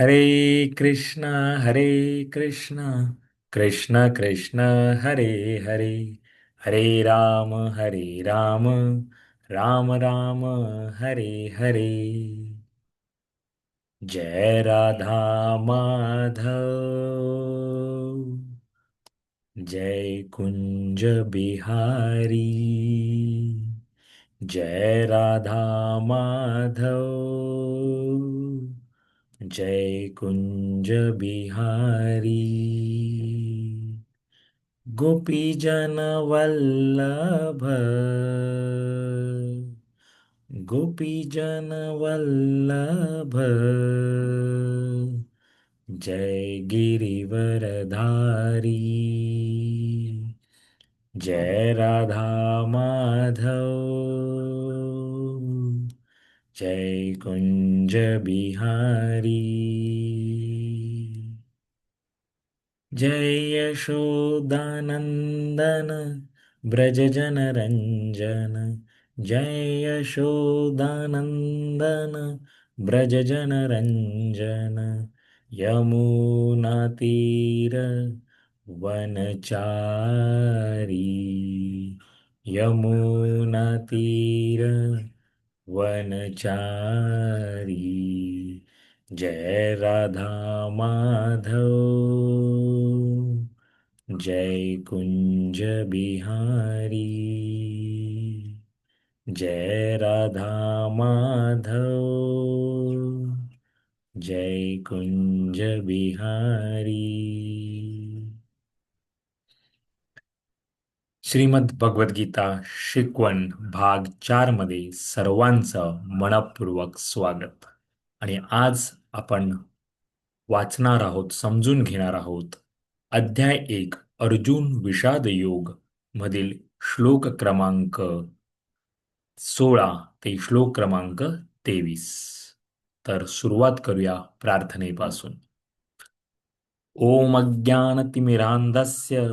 हरे कृष्ण हरे कृष्ण कृष्ण कृष्ण हरे हरे हरे राम हरे राम राम राम हरे हरे। जय राधा माधव जय कुंज बिहारी। जय राधा माधव। जय कुंज बिहारी। गोपीजन वल्लभ। गोपीजन वल्लभ। जय गिरिवरधारी। जय राधा माधव। जय कुंज बिहारी। जय यशोदानन्दन व्रजजनरञ्जन जय यशोदानन्दन व्रजजनरञ्जन यमुनातीर वनचारी। यमुनातीर वनचारी। जय राधा माधव। जय कुंज बिहारी। जय राधा माधव। जय कुंज बिहारी। श्रीमद भगवद्गीता शिकवण भाग चारमध्ये सर्वांचं मनपूर्वक स्वागत. आणि आज आपण वाचणार आहोत समजून घेणार आहोत अध्याय एक अर्जुन विषाद योग मधील श्लोक क्रमांक सोळा ते श्लोक क्रमांक तेवीस. तर सुरुवात करूया प्रार्थनेपासून. ओम अज्ञानतिमिरांधस्य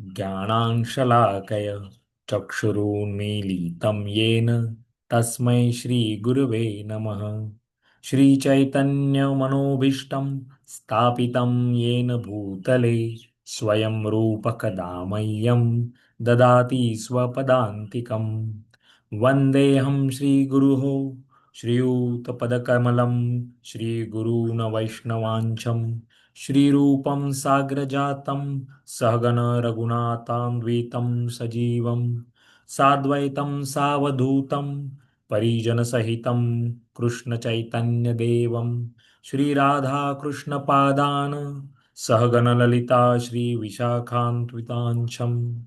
ज्ञानांशलाकय चक्षुरुन्मीलितं येन तस्मै श्रीगुरुवे नमः। श्रीचैतन्यमनोभीष्टं स्थापितं येन भूतले स्वयं रूपकदा मह्यं ददाति स्वपदान्तिकं वन्देऽहं श्रीगुरुः श्रीयुतपदकमलं श्रीगुरून् वैष्णवाञ्छं श्रीरूपं साग्रजातं सहगण रघुनाथान्वितं सजीवं साद्वैतं सावधूतं परिजनसहितं कृष्णचैतन्यदेवं श्रीराधाकृष्णपादान् सहगणललिता श्रीविशाखान्वितांशं।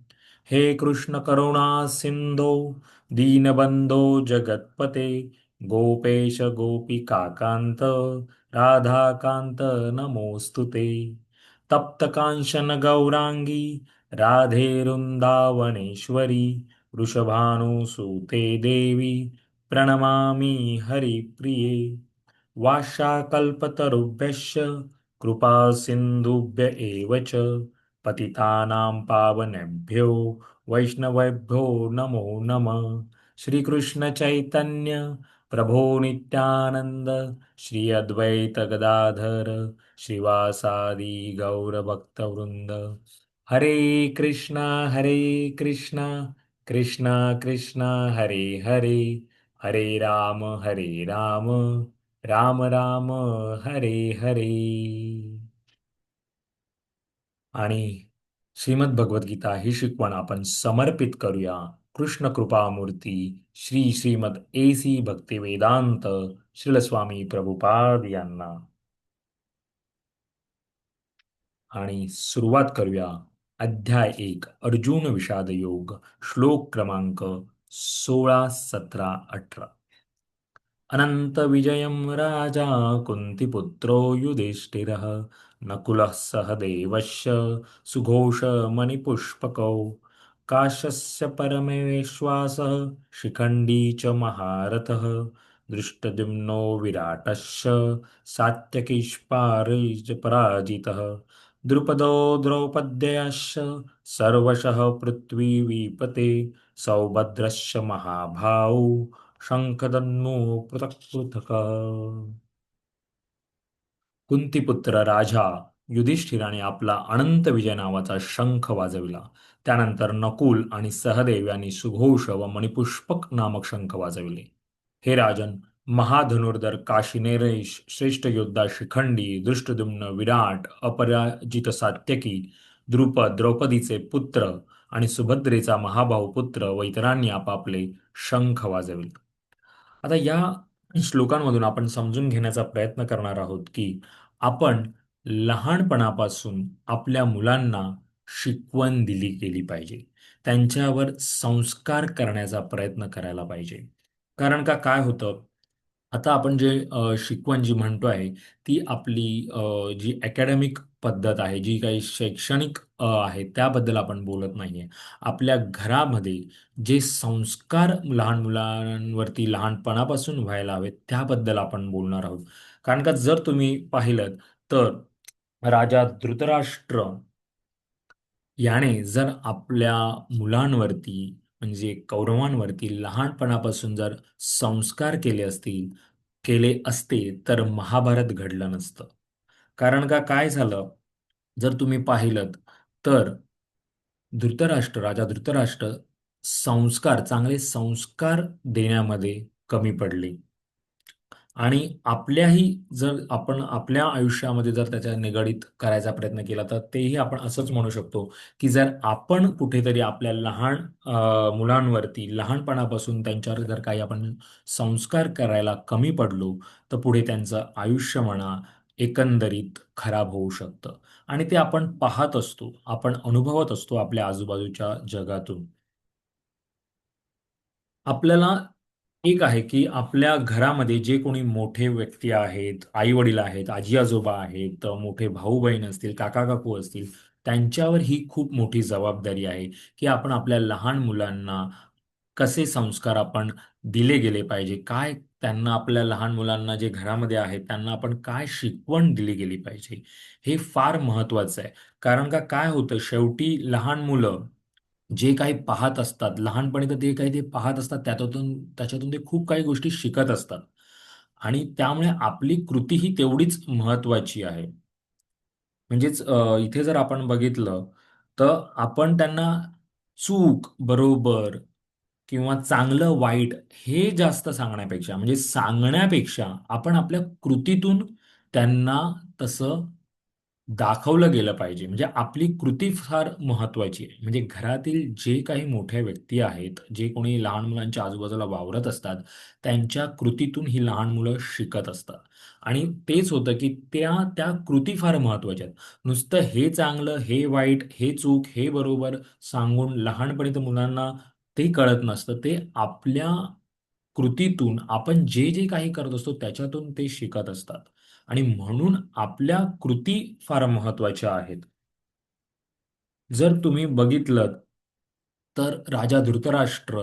हे कृष्णकरुणासिन्धो दीनबन्धो जगत्पते गोपेश गोपिकान्त राधाकान्त नमोऽस्तु ते। तप्तकांशन गौराङ्गी राधेरुन्दावनेश्वरी वृषभानुसूते देवी प्रणमामि हरिप्रिये। वाशाकल्पतरुभ्यश्च कृपासिन्धुभ्य एव च पतितानां पावनेभ्यो वैष्णवेभ्यो नमो नमः। श्रीकृष्ण चैतन्य प्रभो नित्यानन्द श्री अद्वैत गदाधर श्रीवासादि गौरभक्तवृन्द। हरे कृष्णा हरे कृष्णा कृष्णा कृष्णा हरे हरे हरे राम हरे राम राम राम हरे हरे। आणि श्रीमद भगवद्गीता ही शिकवण आपण समर्पित करूया. कृष्ण कृपामूर्ती Shri Shrimad A C Bhaktivedanta Srila Swami Prabhupada यांना आणि सुरुवात करूया अध्याय एक अर्जुन विषाद योग श्लोक क्रमांक सोळा सतरा अठरा. अनंत विजयं राजा कुंतीपुत्रो युधिष्ठिर नकुलः सह देवस्य सुघोषमणिपुष्पकौ काशस्य परमेश्वासः शिखण्डी च महारथः दृष्टद्युम्नो विराटश्च सात्यकीष्पारैश्च पराजितः द्रुपदो द्रौपद्यश्च सर्वशः पृथ्वीवीपते सौभद्रश्च महाभाऊ शङ्खदन्मो पृथक् पृथक् कुंतीपुत्र राजा युधिष्ठिराने आपला अनंत विजय नावाचा शंख वाजविला. त्यानंतर नकुल आणि सहदेव यांनी सुघोष व मणिपुष्पक नामक शंख वाजविले. हे राजन महाधनुर्धर काशीनेरेश श्रेष्ठ योद्धा शिखंडी दृष्टदुम्न विराट अपराजित सात्यकी द्रुपद द्रौपदीचे पुत्र आणि सुभद्रेचा महाभाऊ पुत्र व इतरांनी आपापले शंख वाजविले. आता या श्लोकांमधून आपण समजून घेण्याचा प्रयत्न करणार आहोत की आपण लहानपणापासून आपल्या मुलांना शिकवण दिली गेली पाहिजे. त्यांच्यावर संस्कार करण्याचा प्रयत्न करायला पाहिजे. कारण का काय होतं? आता आपण जे शिकवण जी म्हणतो आहे ती आपली जी अकॅडमिक पद्धत आहे जी काही शैक्षणिक आहे त्याबद्दल आपण बोलत नाहीये. आपल्या घरामध्ये जे संस्कार लहान मुलांवरती लहानपणापासून व्हायला हवेत त्याबद्दल आपण बोलणार आहोत. कारण का जर तुम्ही पाहिलं तर राजा धृतराष्ट्र याने जर आपल्या मुलांवरती म्हणजे कौरवांवरती लहानपणापासून जर संस्कार केले असतील केले असते तर महाभारत घडलं नसतं. कारण का? काय झालं? जर तुम्ही पाहिलं तर धृतराष्ट्र राजा धृतराष्ट्र संस्कार चांगले संस्कार देण्यामध्ये कमी पडले. आणि आपल्याही जर आपण आपल्या आयुष्यामध्ये जर त्याच्या निगडीत करायचा प्रयत्न केला तर तेही आपण असंच म्हणू शकतो की जर आपण कुठेतरी आपल्या लहान मुलांवरती लहानपणापासून त्यांच्यावर जर काही आपण संस्कार करायला कमी पडलो तर पुढे त्यांचं आयुष्य म्हणा एकंदरीत खराब होऊ शकतं. आणि ते आपण पाहत असतो आपण अनुभवत असतो आपल्या आजूबाजूच्या जगातून. आपल्याला एक आहे की आपल्या घरामध्ये जे कोणी मोठे व्यक्ती आहेत आई वडील आहेत आजी आजोबा आहेत मोठे भाऊ बहीण असतील काका काकू असतील त्यांच्यावर ही खूप मोठी जबाबदारी आहे की आपण आपल्या लहान मुलांना कसे संस्कार आपण दिले गेले पाहिजे? काय त्यांना आपल्या लहान मुलांना जे घरामध्ये आहेत त्यांना आपण काय शिकवण दिली गेली पाहिजे? हे फार महत्वाचं आहे. कारण का काय होतं शेवटी लहान मुलं जे काही पाहत असतात लहानपणी तर जे काही ते पाहत असतात त्यातून त्याच्यातून ते खूप काही गोष्टी शिकत असतात. आणि त्यामुळे आपली कृती ही तेवढीच महत्वाची आहे. म्हणजेच इथे जर आपण बघितलं तर आपण त्यांना चूक बरोबर किंवा चांगलं वाईट हे जास्त सांगण्यापेक्षा म्हणजे सांगण्यापेक्षा आपण आपल्या कृतीतून त्यांना तसं दाखवलं गेलं पाहिजे. म्हणजे आपली कृती फार महत्वाची आहे. म्हणजे घरातील जे काही मोठ्या व्यक्ती आहेत जे कोणी लहान मुलांच्या आजूबाजूला वावरत असतात त्यांच्या कृतीतून ही लहान मुलं शिकत असतात. आणि तेच होतं की त्या त्या कृती फार महत्त्वाच्या आहेत. नुसतं हे चांगलं हे वाईट हे चूक हे बरोबर सांगून लहानपणी तर मुलांना ते कळत नसतं. ते आपल्या कृतीतून आपण जे जे काही करत असतो त्याच्यातून ते शिकत असतात. आणि म्हणून आपल्या कृती फार महत्त्वाच्या आहेत. जर तुम्ही बघितलं तर राजा धृतराष्ट्र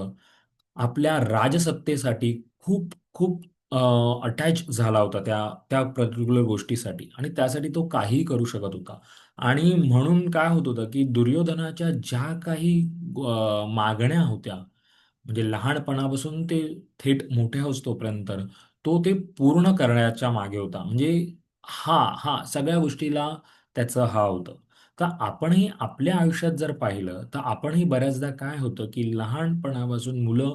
आपल्या राजसत्तेसाठी खूप खूप अटॅच झाला होता त्या त्या पर्टिक्युलर गोष्टीसाठी आणि त्यासाठी तो काहीही करू शकत होता. आणि म्हणून काय होत होतं की दुर्योधनाच्या ज्या काही मागण्या होत्या म्हणजे लहानपणापासून ते थेट मोठ्या होतोपर्यंत तो ते पूर्ण करण्याच्या मागे होता. म्हणजे हा हा सगळ्या गोष्टीला त्याचं हा होतं. तर आपणही आपल्या आयुष्यात जर पाहिलं तर आपणही बऱ्याचदा काय होतं की लहानपणापासून मुलं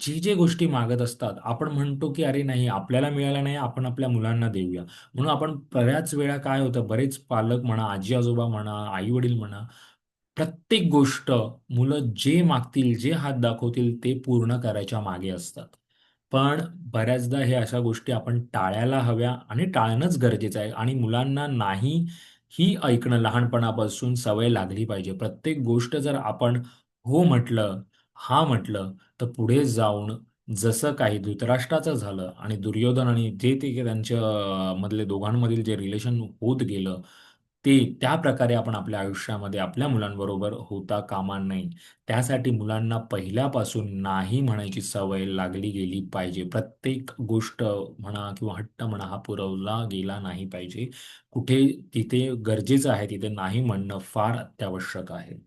जे जे गोष्टी मागत असतात आपण म्हणतो की अरे नाही आपल्याला मिळालं नाही आपण आपल्या मुलांना देऊया. म्हणून आपण बऱ्याच वेळा काय होतं बरेच पालक म्हणा आजी आजोबा म्हणा आई वडील म्हणा प्रत्येक गोष्ट मुलं जे मागतील जे हात दाखवतील ते पूर्ण करायच्या मागे असतात. पण बऱ्याचदा हे अशा गोष्टी आपण टाळायला हव्या आणि टाळणंच गरजेचं आहे. आणि मुलांना नाही ही ऐकणं लहानपणापासून सवय लागली पाहिजे. प्रत्येक गोष्ट जर आपण हो म्हटलं हा म्हटलं तर पुढे जाऊन जसं काही धृतराष्ट्राचं झालं आणि दुर्योधन आणि जे ते त्यांच्या मधले दोघांमधील जे रिलेशन होत गेलं ते त्या प्रकारे आपण आपल्या आयुष्यामध्ये आपल्या मुलांबरोबर होता कामा नाही त्यासाठी मुलांना पहिल्यापासून नाही म्हणायची सवय लागली गेली पाहिजे. प्रत्येक गोष्ट म्हणा किंवा हट्ट म्हणा हा पुरवला गेला नाही पाहिजे. कुठे तिथे गरजेचं आहे तिथे नाही म्हणणं फार अत्यावश्यक आहे.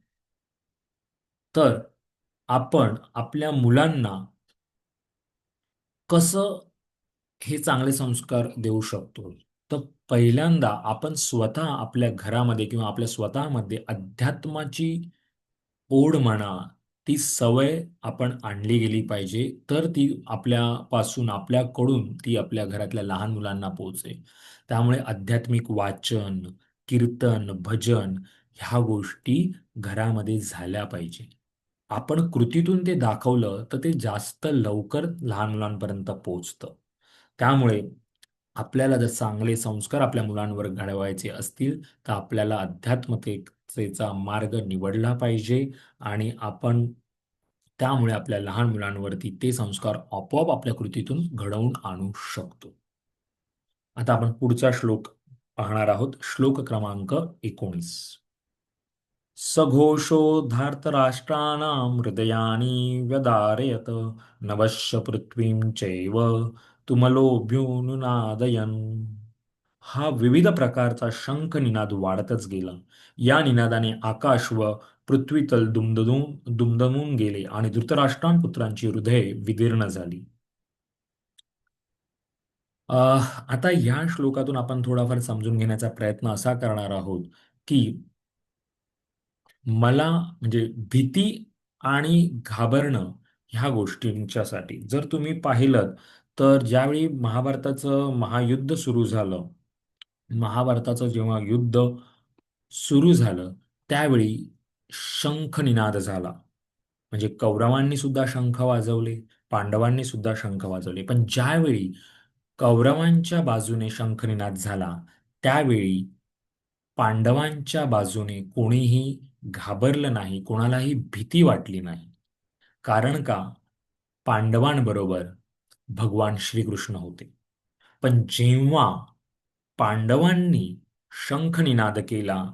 तर आपण आपल्या मुलांना कसं हे चांगले संस्कार देऊ शकतो? तर पहिल्यांदा आपण स्वतः आपल्या घरामध्ये किंवा आपल्या स्वतःमध्ये अध्यात्माची ओढ म्हणा ती सवय आपण आणली गेली पाहिजे तर ती आपल्यापासून आपल्याकडून ती आपल्या घरातल्या लहान मुलांना पोहोचेल त्यामुळे आध्यात्मिक वाचन कीर्तन भजन ह्या गोष्टी घरामध्ये झाल्या पाहिजे. आपण कृतीतून ते दाखवलं तर ते जास्त लवकर लहान मुलांपर्यंत पोहोचतं. त्यामुळे आपल्याला जर चांगले संस्कार आपल्या मुलांवर घडवायचे असतील तर आपल्याला अध्यात्मतेचा मार्ग निवडला पाहिजे आणि आपण त्यामुळे आपल्या लहान मुलांवरती ते संस्कार आपोआप आपल्या कृतीतून घडवून आणू शकतो. आता आपण पुढचा श्लोक पाहणार आहोत. श्लोक क्रमांक एकोणीस. सघोषो धार्तराष्ट्राणां हृदयानि व्यदारयत नवश्य पृथ्वीं चैव तुमलोभ्युनुनादयन् हा विविध प्रकारचा शंख निनाद वाढतच गेला. या निनादाने आकाश व पृथ्वीतल दुमदुम दुमदमून गेले आणि धृतराष्ट्रां पुत्रांची हृदय विदीर्ण झाली. आता या श्लोकातून आपण थोडाफार समजून घेण्याचा प्रयत्न असा करणार आहोत की मला म्हणजे भीती आणि घाबरणं ह्या गोष्टींच्यासाठी. जर तुम्ही पाहिलं तर ज्यावेळी महाभारताचं महायुद्ध सुरू झालं महाभारताचं जेव्हा युद्ध सुरू झालं त्यावेळी शंखनिनाद झाला. म्हणजे कौरवांनी सुद्धा शंख वाजवले पांडवांनी सुद्धा शंख वाजवले. पण ज्यावेळी कौरवांच्या बाजूने शंखनिनाद झाला त्यावेळी पांडवांच्या बाजूने कोणीही घाबरलं नाही कोणालाही भीती वाटली नाही. कारण का? पांडवांबरोबर भगवान श्रीकृष्ण होते. पण जेव्हा पांडवांनी शंख निनाद केला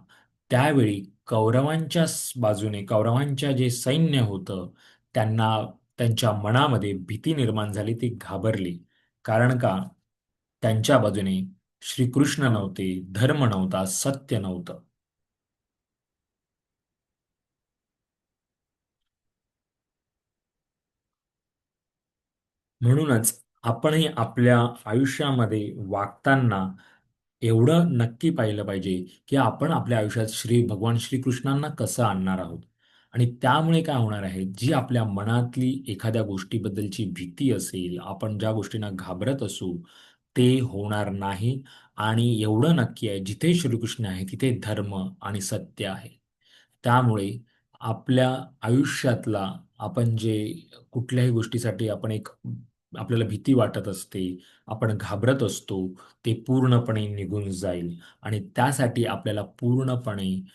त्यावेळी कौरवांच्या बाजूने कौरवांच्या जे सैन्य होतं त्यांना त्यांच्या मनामध्ये भीती निर्माण झाली ती घाबरली. कारण का? त्यांच्या बाजूने श्रीकृष्ण नव्हते धर्म नव्हता सत्य नव्हतं. म्हणूनच आपणही आपल्या आयुष्यामध्ये वागताना एवढं नक्की पाहिलं पाहिजे की आपण आपल्या आयुष्यात श्री भगवान श्रीकृष्णांना कसं आणणार आहोत. आणि त्यामुळे काय होणार आहे जी आपल्या मनातली एखाद्या गोष्टीबद्दलची भीती असेल आपण ज्या गोष्टींना घाबरत असू ते होणार नाही. आणि एवढं नक्की आहे जिथे श्रीकृष्ण आहे तिथे धर्म आणि सत्य आहे. त्यामुळे आपल्या आयुष्यातला आपण जे कुठल्याही गोष्टीसाठी आपण एक आपल्याला भीती वाटत असते आपण घाबरत असतो ते पूर्णपणे निघून जाईल. आणि त्यासाठी आपल्याला पूर्णपणे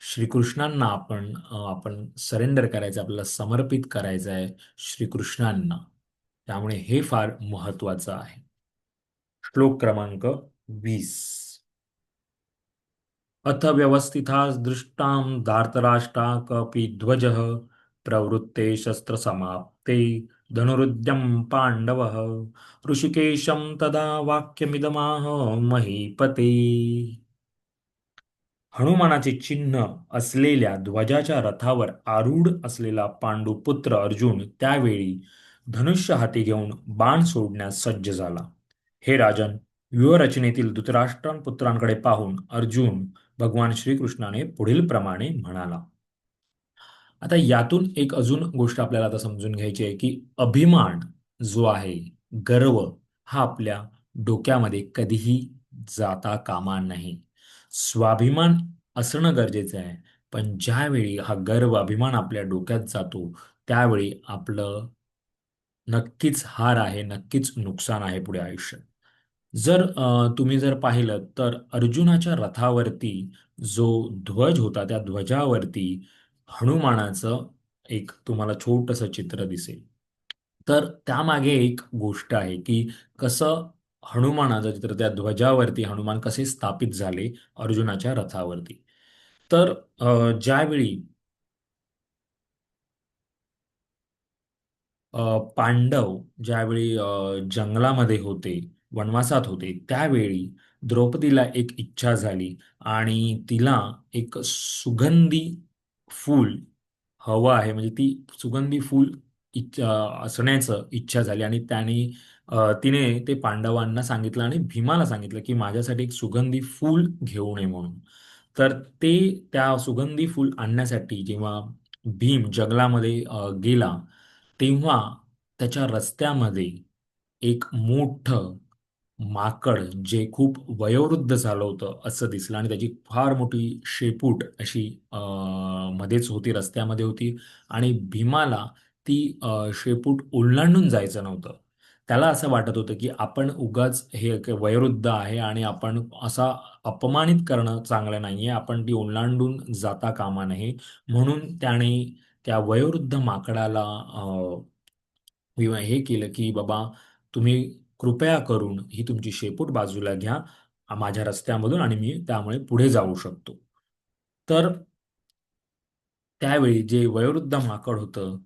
श्रीकृष्णांना आपण आपण सरेंडर करायचं आपल्याला समर्पित करायचं आहे श्रीकृष्णांना. त्यामुळे हे फार महत्वाचं आहे. श्लोक क्रमांक वीस. अथ व्यवस्थिता दृष्टां धार्तराष्ट्रा कपि ध्वज प्रवृत्ते शस्त्रसमाप्ते धनुरुद्यम पांडव ऋषिकेशम तदा वाक्यमिदमाह महीपते। हनुमानाचे चिन्ह असलेल्या ध्वजाच्या रथावर आरूढ असलेला पांडुपुत्र अर्जुन त्यावेळी धनुष्य हाती घेऊन बाण सोडण्यास सज्ज झाला. हे राजन व्यूहरचनेतील धृतराष्ट्रांपुत्रांकडे पाहून अर्जुन भगवान श्रीकृष्णाने पुढील प्रमाणे म्हणाला. आता यातून एक अजून गोष्ट आपल्याला आता समजून घ्यायची आहे की अभिमान जो आहे गर्व हा आपल्या डोक्यामध्ये कधीही जाता कामा नाही. स्वाभिमान असणं गरजेचं आहे पण ज्यावेळी हा गर्व अभिमान आपल्या डोक्यात जातो त्यावेळी आपलं नक्कीच हार आहे नक्कीच नुकसान आहे पुढे आयुष्यात. जर तुम्ही जर पाहिलं तर अर्जुनाच्या रथावरती जो ध्वज होता त्या ध्वजावरती हनुमानाचं एक तुम्हाला छोटंसं चित्र दिसेल. तर त्यामागे एक गोष्ट आहे की कसं हनुमानाचं चित्र त्या ध्वजावरती हनुमान कसे स्थापित झाले अर्जुनाच्या रथावरती. तर ज्यावेळी पांडव ज्यावेळी जंगलामध्ये होते वनवासात होते त्यावेळी द्रौपदीला एक इच्छा झाली आणि तिला एक सुगंधी फूल हवं आहे म्हणजे ती सुगंधी फूल इच्छा असण्याचं इच्छा झाली आणि त्याने अ, तिने ते पांडवांना सांगितलं आणि भीमाला सांगितलं की माझ्यासाठी एक सुगंधी फूल घेऊन ये म्हणून. तर ते त्या सुगंधी फूल आणण्यासाठी जेव्हा भीम जंगलामध्ये अ, गेला तेव्हा त्याच्या रस्त्यामध्ये एक मोठं माकड जे खूप वयोवृद्ध झालं होतं असं दिसलं आणि त्याची फार मोठी शेपूट अशी अ, मध्येच होती रस्त्यामध्ये होती आणि भीमाला ती शेपूट ओलांडून जायचं नव्हतं. त्याला असं वाटत होतं की आपण उगाच हे वयोवृद्ध आहे आणि आपण असा अपमानित करणं चांगलं नाहीये आपण ती ओलांडून जाता कामा नये. म्हणून त्याने त्या वयोवृद्ध माकडाला हे केलं की बाबा तुम्ही कृपया करून ही तुमची शेपूट बाजूला घ्या माझ्या रस्त्यामधून आणि मी त्यामुळे पुढे जाऊ शकतो. तर त्यावेळी जे वयोवृद्ध माकड होतं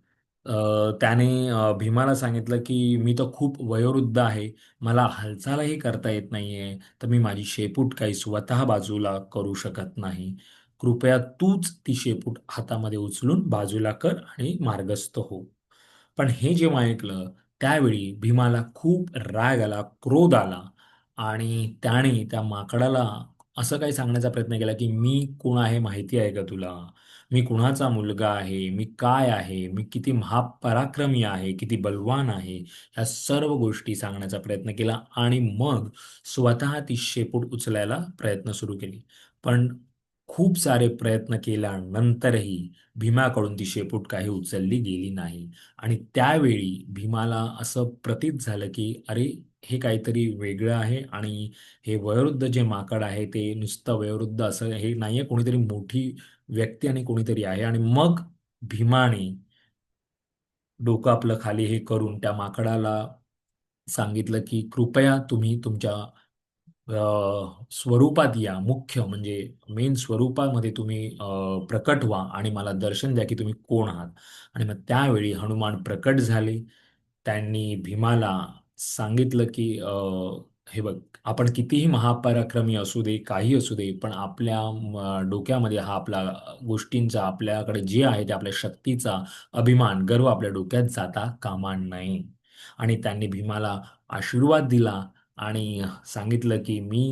अ, त्याने अ, भीमाला सांगितलं की मी तर खूप वयोवृद्ध आहे मला हालचालही करता येत नाहीये तर मी माझी शेपूट काही स्वतः बाजूला करू शकत नाही. कृपया तूच ती शेपूट हातामध्ये उचलून बाजूला कर आणि मार्गस्थ हो. पण हे जेव्हा ऐकलं त्यावेळी भीमाला खूप राग आला क्रोध आला आणि त्याने त्या माकडाला असं काही सांगण्याचा प्रयत्न केला की मी कोण आहे माहिती आहे का तुला? मी कुणाचा मुलगा आहे? मी काय आहे? मी किती महापराक्रमी आहे? किती बलवान आहे? ह्या सर्व गोष्टी सांगण्याचा प्रयत्न केला आणि मग स्वतः ती शेपूट उचलायला प्रयत्न सुरू केली. पण खूप सारे प्रयत्न केल्यानंतरही भीमाकडून ती शेपूट काही उचलली गेली नाही. आणि त्यावेळी भीमाला असं प्रतीत झालं की अरे हे काहीतरी वेगळं आहे आणि हे वयोवृद्ध जे माकड आहे ते नुसतं वयोवृद्ध असं हे नाहीये. कोणीतरी मोठी व्यक्ती आणि कोणीतरी आहे आणि मग भीमाने डोकं आपलं खाली हे करून त्या माकडाला सांगितलं की कृपया तुम्ही तुमच्या स्वरूपात या. मुख्य म्हणजे मेन स्वरूपामध्ये तुम्ही प्रकट व्हा आणि मला दर्शन द्या की तुम्ही कोण आहात. आणि मग त्यावेळी हनुमान प्रकट झाले. त्यांनी भीमाला सांगितलं की हे बघ आपण कितीही महापराक्रमी असू दे काही असू दे पण आपल्या डोक्यामध्ये हा आपला गोष्टींचा आपल्याकडे जे आहे ते आपल्या शक्तीचा अभिमान गर्व आपल्या डोक्यात जाता कामा नये. आणि त्यांनी भीमाला आशीर्वाद दिला आणि सांगितलं की मी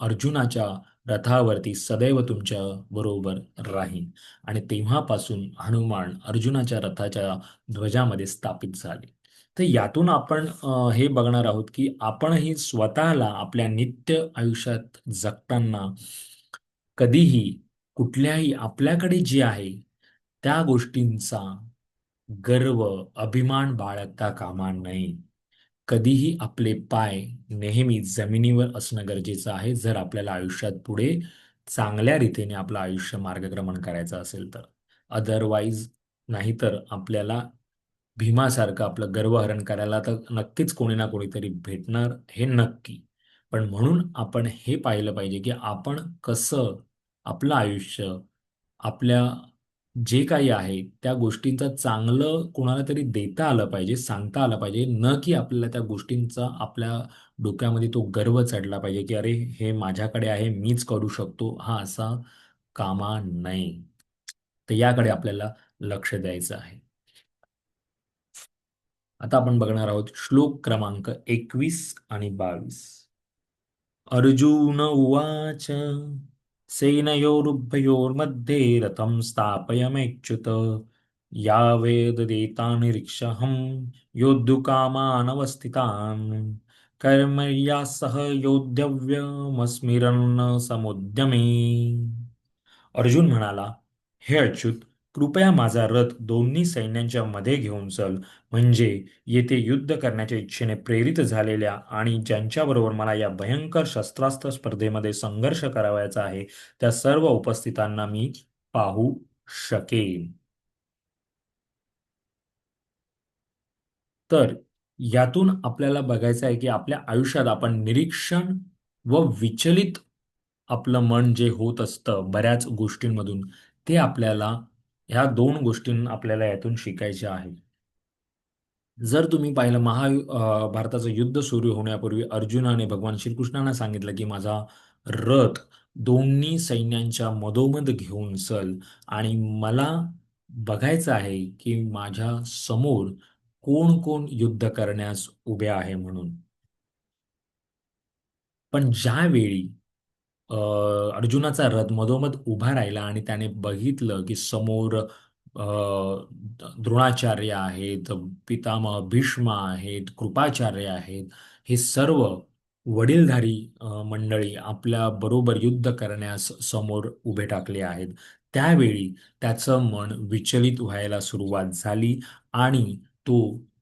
अर्जुनाच्या रथावरती सदैव तुमच्या बरोबर राहीन. आणि तेव्हापासून हनुमान अर्जुनाच्या रथाच्या ध्वजामध्ये स्थापित झाले. तर यातून आपण हे बघणार आहोत की आपणही स्वतःला आपल्या नित्य आयुष्यात जगताना कधीही कुठल्याही आपल्याकडे जे आहे त्या गोष्टींचा गर्व अभिमान बाळगता कामा नये. कधीही आपले पाय नेहमी जमिनीवर असणं गरजेचं आहे. जर आपल्याला आयुष्यात पुढे चांगल्या रीतीने आपलं आयुष्य मार्गक्रमण करायचं असेल तर. अदरवाईज नाहीतर आपल्याला भीमासारखं आपलं गर्वहरण करायला तर नक्कीच कोणी ना कोणीतरी भेटणार हे नक्की. पण म्हणून आपण हे पाहिलं पाहिजे की आपण कसं आपलं आयुष्य आपल्या जे काही आहे त्या गोष्टींचं चांगलं कोणाला तरी देता आलं पाहिजे सांगता आलं पाहिजे न की आपल्याला त्या गोष्टींचा आपल्या डोक्यामध्ये तो गर्व चढला पाहिजे की अरे हे माझ्याकडे आहे मीच करू शकतो हा असा कामा नये. तर याकडे आपल्याला लक्ष द्यायचं आहे. आता आपण बघणार आहोत श्लोक क्रमांक एकवीस आणि बावीस. अर्जुन उवाच सेनयोरुभयोर्मध्ये रथं स्थापयमेच्युत यावेददेतान् योद्धुकामानवस्थितान् कर्मया सह योद्धव्यमस्मिरन् समुद्यमे अर्जुन म्हणाला हे अच्युत कृपया माझा रथ दोन्ही सैन्यांच्या मध्ये घेऊन चल. म्हणजे येथे युद्ध करण्याच्या इच्छेने प्रेरित झालेल्या आणि ज्यांच्याबरोबर मला या भयंकर शस्त्रास्त्र स्पर्धेमध्ये संघर्ष करावयाचा आहे त्या सर्व उपस्थितांना मी पाहू शकेन. तर यातून आपल्याला बघायचं आहे की आपल्या आयुष्यात आपण निरीक्षण व विचलित आपलं मन जे होत असतं बऱ्याच गोष्टींमधून ते आपल्याला ह्या दोन गोष्टी आपल्याला यातून शिकायच्या आहेत जर तुम्ही पाहिलं महा भारताचं युद्ध सुरू होण्यापूर्वी अर्जुनाने भगवान श्रीकृष्णांना सांगितलं की माझा रथ दोन्ही सैन्यांच्या मधोमध घेऊन चल आणि मला बघायचं आहे की माझ्यासमोर कोण कोण युद्ध करण्यास उभे आहे म्हणून. पण ज्यावेळी अ, अर्जुनाचा रथ मधोमध उभा राहिला आणि त्याने बघितलं की समोर अ, द्रोणाचार्य आहेत पितामह भीष्म आहेत कृपाचार्य आहेत. हे सर्व वडीलधारी अ, मंडळी आपल्या बरोबर युद्ध करण्यास समोर उभे टाकले आहेत. त्यावेळी त्याचं मन विचलित व्हायला सुरुवात झाली आणि तो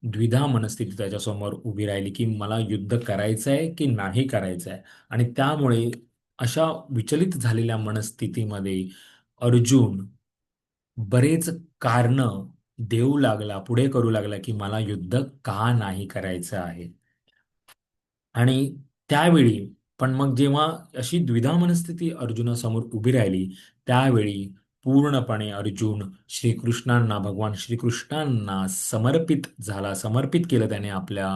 द्विधा मनस्थिती त्याच्यासमोर उभी राहिली की मला युद्ध करायचं आहे की नाही करायचं आहे आणि त्यामुळे अशा विचलित झालेल्या मनस्थितीमध्ये अर्जुन बरेच कारण देऊ लागला पुढे करू लागला की मला युद्ध का नाही करायचं आहे? आणि त्यावेळी पण मग जेव्हा अशी द्विधा मनस्थिती अर्जुनासमोर उभी राहिली त्यावेळी पूर्णपणे अर्जुन श्रीकृष्णांना भगवान श्रीकृष्णांना समर्पित झाला. समर्पित केलं त्याने आपल्या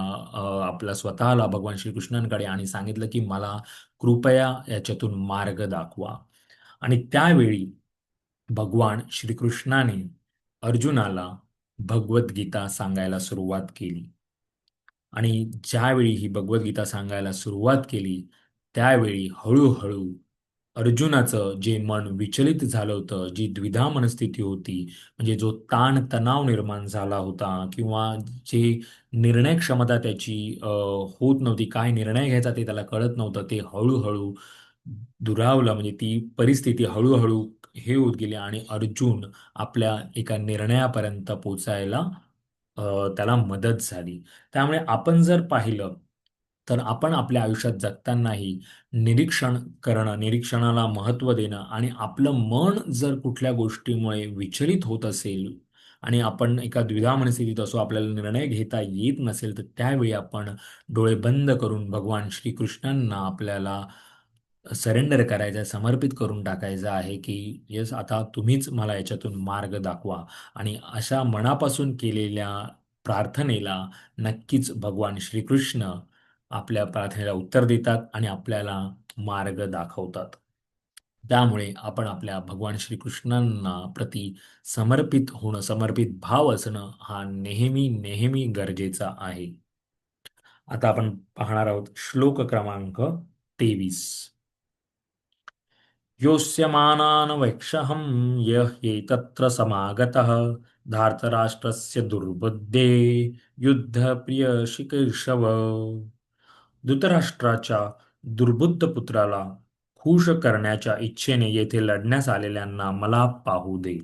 आपल्या स्वतःला भगवान श्रीकृष्णांकडे आणि सांगितलं की मला कृपया याच्यातून मार्ग दाखवा. आणि त्यावेळी भगवान श्रीकृष्णाने अर्जुनाला भगवद्गीता सांगायला सुरुवात केली. आणि ज्यावेळी ही भगवद्गीता सांगायला सुरुवात केली त्यावेळी हळूहळू अर्जुनाचं जे मन विचलित झालं होतं जी द्विधा मनस्थिती होती म्हणजे जो ताण तणाव निर्माण झाला होता किंवा जे निर्णय क्षमता त्याची होत नव्हती काय निर्णय घ्यायचा ते त्याला कळत नव्हतं ते हळूहळू दुरावलं म्हणजे ती परिस्थिती हळूहळू हे होत गेली आणि अर्जुन आपल्या एका निर्णयापर्यंत पोचायला त्याला मदत झाली. त्यामुळे आपण जर पाहिलं तर आपण आपल्या आयुष्यात जगतानाही निरीक्षण करणं निरीक्षणाला महत्त्व देणं आणि आपलं मन जर कुठल्या गोष्टीमुळे विचलित होत असेल आणि आपण एका द्विधा मनस्थितीत असो आपल्याला निर्णय घेता येत नसेल तर त्यावेळी आपण डोळे बंद करून भगवान श्रीकृष्णांना आपल्याला सरेंडर करायचं समर्पित करून टाकायचं आहे की यस आता तुम्हीच मला याच्यातून मार्ग दाखवा. आणि अशा मनापासून केलेल्या प्रार्थनेला नक्कीच भगवान श्रीकृष्ण आपल्या प्रार्थनेला उत्तर देतात आणि आपल्याला मार्ग दाखवतात. त्यामुळे आपण आपल्या भगवान श्रीकृष्णांना प्रती समर्पित होणं समर्पित भाव असणं हा नेहमी नेहमी गरजेचा आहे. आता आपण पाहणार आहोत श्लोक क्रमांक तेवीस. योत्स्यमानान् वैक्षहं यः एतत्र समागतः धार्तराष्ट्रस्य दुर्बुद्धे युद्धप्रियशिकेशव धृतराष्ट्राच्या दुर्बुद्ध पुत्राला खुश करण्याच्या इच्छेने येथे लढण्यास आलेल्यांना मला पाहू दे.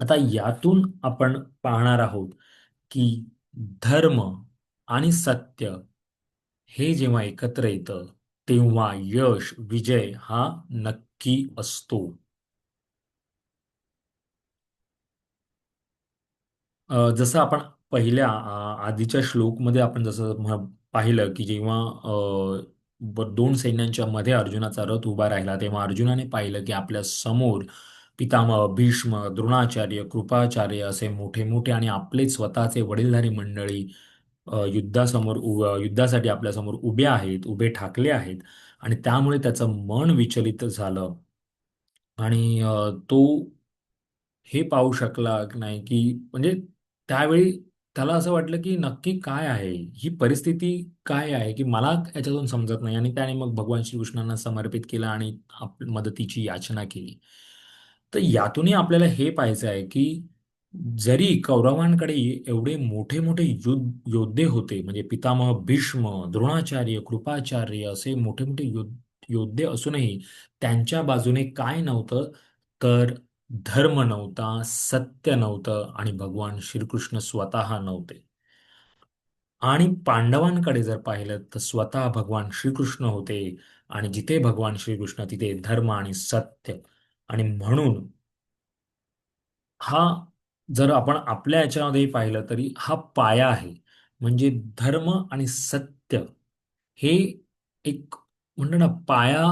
आता यातून आपण पाहणार आहोत की धर्म आणि सत्य हे जेव्हा एकत्र येतं तेव्हा यश विजय हा नक्की असतो. जसं आपण पहिल्या आधीच्या श्लोकमध्ये आपण जसं पाहिलं की जेव्हा अ, ब- दोन सैन्यांच्या मध्ये अर्जुनाचा रथ उभा राहिला तेव्हा अर्जुनाने पाहिलं की आपल्यासमोर पितामह भीष्म द्रोणाचार्य कृपाचार्य असे मोठे मोठे आणि आपले स्वतःचे वडीलधारी मंडळी अ, युद्धासमोर उ- युद्धासाठी आपल्यासमोर उभे आहेत उभे ठाकले आहेत आणि त्यामुळे त्याचं मन विचलित झालं. आणि अ, तो हे पाहू शकला नाही की म्हणजे त्यावेळी त्याला असं वाटलं की नक्की काय आहे? ही परिस्थिती काय आहे? की मला याच्यातून समजत नाही. आणि त्याने मग भगवान श्रीकृष्णांना समर्पित केलं आणि आप मदतीची याचना केली. तर यातूनही आपल्याला हे पाहायचं आहे की जरी कौरवांकडे एवढे मोठे मोठे युद्ध योद्धे होते म्हणजे पितामह भीष्म द्रोणाचार्य कृपाचार्य असे मोठे मोठे योद्धे असूनही त्यांच्या बाजूने काय नव्हतं तर धर्म नव्हता सत्य नव्हतं आणि भगवान श्रीकृष्ण स्वतः नव्हते. आणि पांडवांकडे जर पाहिलं तर स्वतः भगवान श्रीकृष्ण होते आणि जिथे भगवान श्रीकृष्ण तिथे धर्म आणि सत्य. आणि म्हणून हा जर आपण आपल्या याच्यामध्ये पाहिलं तरी हा पाया आहे. म्हणजे धर्म आणि सत्य हे एक म्हणतो ना पाया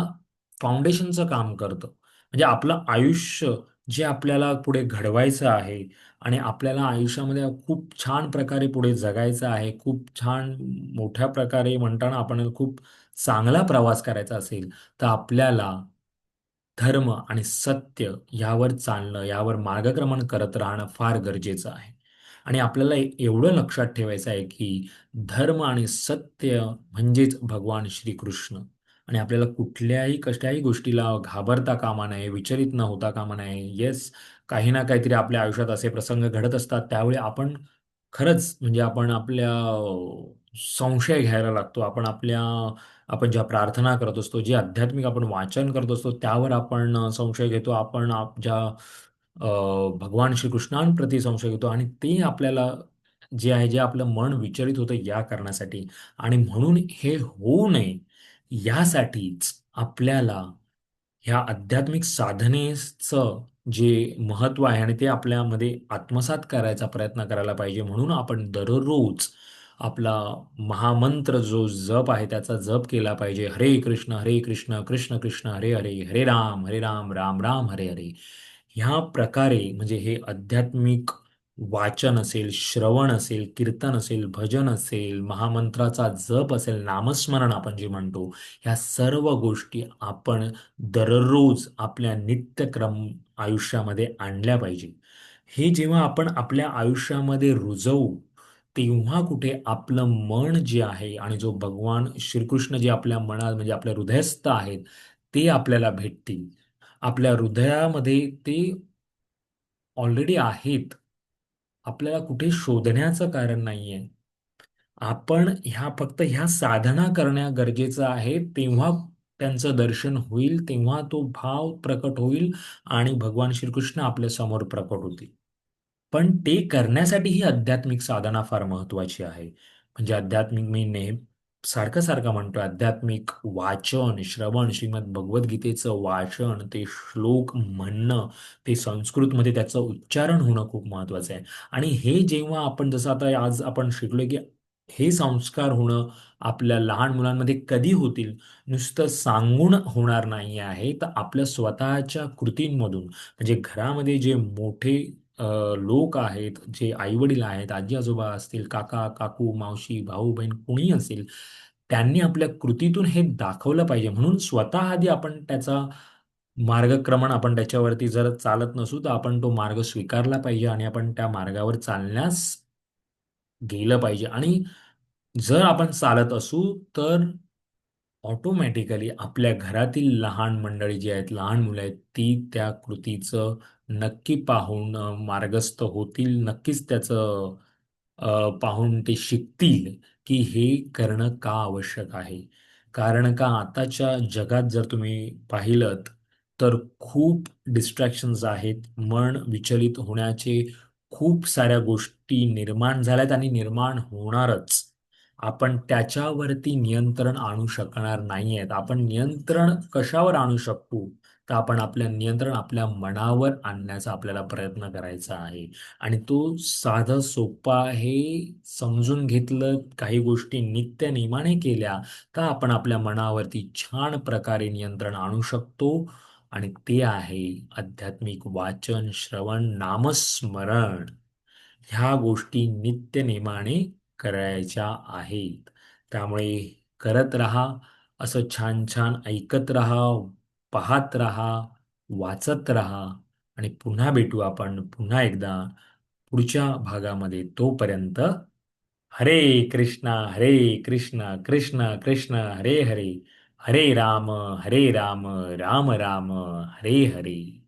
फाउंडेशनचं काम करतं. म्हणजे आपलं आयुष्य जे आपल्याला पुढे घडवायचं आहे आणि आपल्याला आयुष्यामध्ये खूप छान प्रकारे पुढे जगायचं आहे खूप छान मोठ्या प्रकारे म्हणताना आपण खूप चांगला प्रवास करायचा असेल तर आपल्याला धर्म आणि सत्य यावर चालणं यावर मार्गक्रमण करत राहणं फार गरजेचं आहे. आणि आपल्याला एवढं लक्षात ठेवायचं आहे की धर्म आणि सत्य म्हणजेच भगवान श्रीकृष्ण. आणि आपल्याला कुठल्याही कशाही गोष्टीला घाबरता कामा नये विचलित न होता कामा नये. येस काही ना काहीतरी आपल्या आयुष्यात असे प्रसंग घडत असतात. त्यावेळी आपण खरंच म्हणजे आपण आपल्या संशय घ्यायला लागतो. आपण आपल्या आपण ज्या प्रार्थना करत असतो जे आध्यात्मिक आपण वाचन करत असतो त्यावर आपण संशय घेतो. आपण आप- ज्या भगवान श्रीकृष्णांप्रती संशय घेतो आणि ते आपल्याला जे आहे जे आपलं मन विचलित होतं या कारणासाठी. आणि म्हणून हे होऊ नये. यासाठीच आपल्याला ह्या आध्यात्मिक साधनेचं जे महत्त्व आहे आणि ते आपल्यामध्ये आत्मसात करायचा प्रयत्न करायला पाहिजे म्हणून आपण दररोज आपला महामंत्र जो जप आहे त्याचा जप केला पाहिजे. हरे कृष्ण हरे कृष्ण कृष्ण कृष्ण हरे हरे हरे राम हरे राम राम राम हरे हरे. ह्या प्रकारे म्हणजे हे आध्यात्मिक वाचन असेल श्रवण असेल कीर्तन असेल भजन असेल महामंत्राचा जप असेल नामस्मरण आपण जे म्हणतो ह्या सर्व गोष्टी आपण दररोज आपल्या नित्यक्रम आयुष्यामध्ये आणल्या पाहिजे. हे जेव्हा आपण आपल्या आयुष्यामध्ये रुजवू तेव्हा कुठे आपलं मन जे आहे आणि जो भगवान श्रीकृष्ण जे आपल्या मनात म्हणजे आपल्या हृदयस्थ आहेत ते आपल्याला भेटतील. आपल्या हृदयामध्ये ते ऑलरेडी आहेत. आपल्याला कुठे शोधण्याचं कारण नाहीये. आपण ह्या फक्त ह्या साधना करण्या गरजेचं आहे तेव्हा त्यांचं दर्शन होईल तेव्हा तो भाव प्रकट होईल आणि भगवान श्रीकृष्ण आपल्यासमोर प्रकट होतील. पण ते करण्यासाठी ही आध्यात्मिक साधना फार महत्वाची आहे. म्हणजे आध्यात्मिक मी नेहमी सारखं सारखं म्हणतो आध्यात्मिक वाचन श्रवण श्रीमद भगवद्गीतेचं वाचन ते श्लोक म्हणणं ते संस्कृतमध्ये त्याचं उच्चारण होणं खूप महत्वाचं आहे. आणि हे जेव्हा आपण जसं आता आज आपण शिकलोय की हे संस्कार होणं आपल्या लहान मुलांमध्ये कधी होतील नुसतं सांगून होणार नाही आहे तर आपल्या स्वतःच्या कृतींमधून म्हणजे घरामध्ये जे मोठे लोक आहेत जे आईवडील आहेत आजी आजोबा असतील काका काकू मावशी भाऊ बहीण कोणी असेल त्यांनी आपल्या कृतीतून हे दाखवलं पाहिजे. म्हणून स्वतः आधी आपण त्याचा मार्गक्रमण आपण त्याच्यावरती जर चालत नसू तर आपण तो मार्ग स्वीकारला पाहिजे आणि आपण त्या मार्गावर चालण्यास गेलं पाहिजे. आणि जर आपण चालत असू तर ऑटोमॅटिकली आपल्या घरातील लहान मंडळी जी आहेत लहान मुलं आहेत ती त्या कृतीचं नक्की पाहून अ, मार्गस्थ होतील. नक्कीच त्याचं अ, पाहून ते शिकतील की हे करणं का आवश्यक आहे. कारण का आताच्या जगात जर तुम्ही पाहिलंत तर खूप डिस्ट्रॅक्शन्स आहेत. मन विचलित होण्याचे खूप साऱ्या गोष्टी निर्माण झाल्यात आणि निर्माण होणारच. आपण त्याच्यावरती नियंत्रण आणू शकणार नाही आहेत आपण नियंत्रण कशावर आणू शकतो तर आपण आपल्या नियंत्रण आपल्या मनावर आणण्याचा आपल्याला प्रयत्न करायचा आहे. आणि तो साधं सोपा हे समजून घेतलं काही गोष्टी नित्य नियमाने केल्या तर आपण आपल्या मनावरती छान प्रकारे नियंत्रण आणू शकतो. आणि ते आहे आध्यात्मिक वाचन श्रवण नामस्मरण. ह्या गोष्टी नित्य नेमाने करायच्या आहेत. त्यामुळे करत राहा असं छान छान ऐकत राहा पाहत राहा वाचत राहा आणि पुन्हा भेटू आपण पुन्हा एकदा पुढच्या भागामध्ये तोपर्यंत हरे कृष्णा हरे कृष्णा कृष्ण कृष्ण हरे हरे हरे राम हरे राम राम राम हरे हरे.